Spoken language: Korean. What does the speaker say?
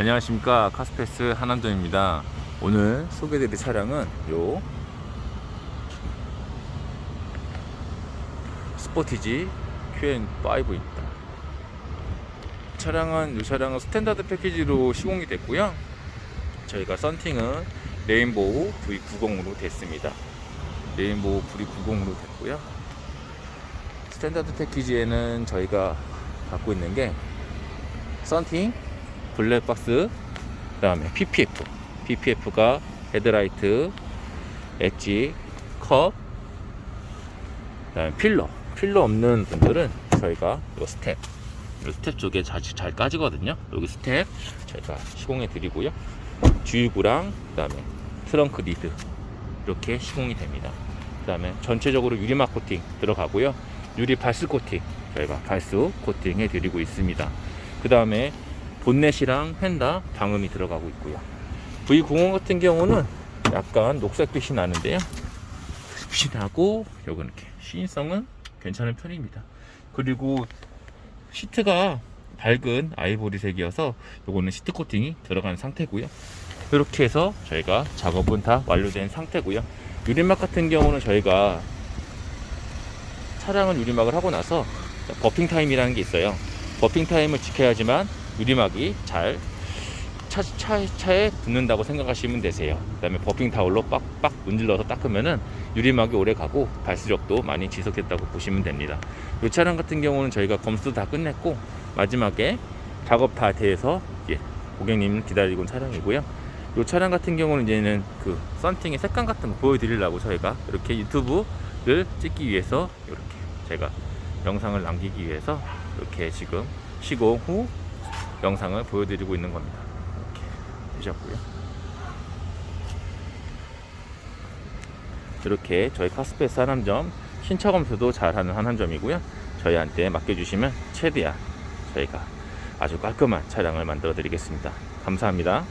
안녕하십니까. 카스페스 한남정입니다. 오늘 소개드릴 차량은 요 스포티지 QN5입니다. 차량은 이 차량은 스탠다드 패키지로 시공이 됐고요. 저희가 썬팅은 레인보우 V90으로 됐습니다. 레인보우 V90으로 됐고요. 스탠다드 패키지에는 저희가 갖고 있는 게 썬팅 블랙박스 그 다음에 PPF PPF가 헤드라이트 엣지 컵 그다음에 필러. 필러 없는 분들은 저희가 요 스텝 요 스텝 쪽에 잘, 잘 까지거든요. 여기 스텝 저희가 시공해 드리고요. 주유구랑 그 다음에 트렁크 리드 이렇게 시공이 됩니다. 그 다음에 전체적으로 유리막 코팅 들어가고요. 유리 발수 코팅 저희가 발수 코팅 해 드리고 있습니다. 그 다음에 본넷이랑 펜다 방음이 들어가고 있고요. V90 같은 경우는 약간 녹색빛이 나는데요. 빛이 나고 요건 이렇게 시인성은 괜찮은 편입니다. 그리고 시트가 밝은 아이보리색이어서 요거는 시트 코팅이 들어간 상태고요. 이렇게 해서 저희가 작업은 다 완료된 상태고요. 유리막 같은 경우는 저희가 차량은 유리막을 하고 나서 버핑 타임이라는 게 있어요. 버핑 타임을 지켜야지만 유리막이 잘 차, 차, 차에 붙는다고 생각하시면 되세요. 그 다음에 버핑 타올로 빡빡 문질러서 닦으면은 유리막이 오래 가고 발수력도 많이 지속했다고 보시면 됩니다. 이 차량 같은 경우는 저희가 검수 다 끝냈고 마지막에 작업 다 돼서 예, 고객님 기다리고 온 차량이고요. 이 차량 같은 경우는 이제는 그 썬팅의 색감 같은 거 보여드리려고 저희가 이렇게 유튜브를 찍기 위해서 이렇게 제가 영상을 남기기 위해서 이렇게 지금 시공 후 영상을 보여드리고 있는 겁니다. 이렇게 되셨고요. 이렇게 저희 카스페이스 한남점 신차 검수도 잘하는 한남점이고요. 저희한테 맡겨주시면 최대한 저희가 아주 깔끔한 차량을 만들어 드리겠습니다. 감사합니다.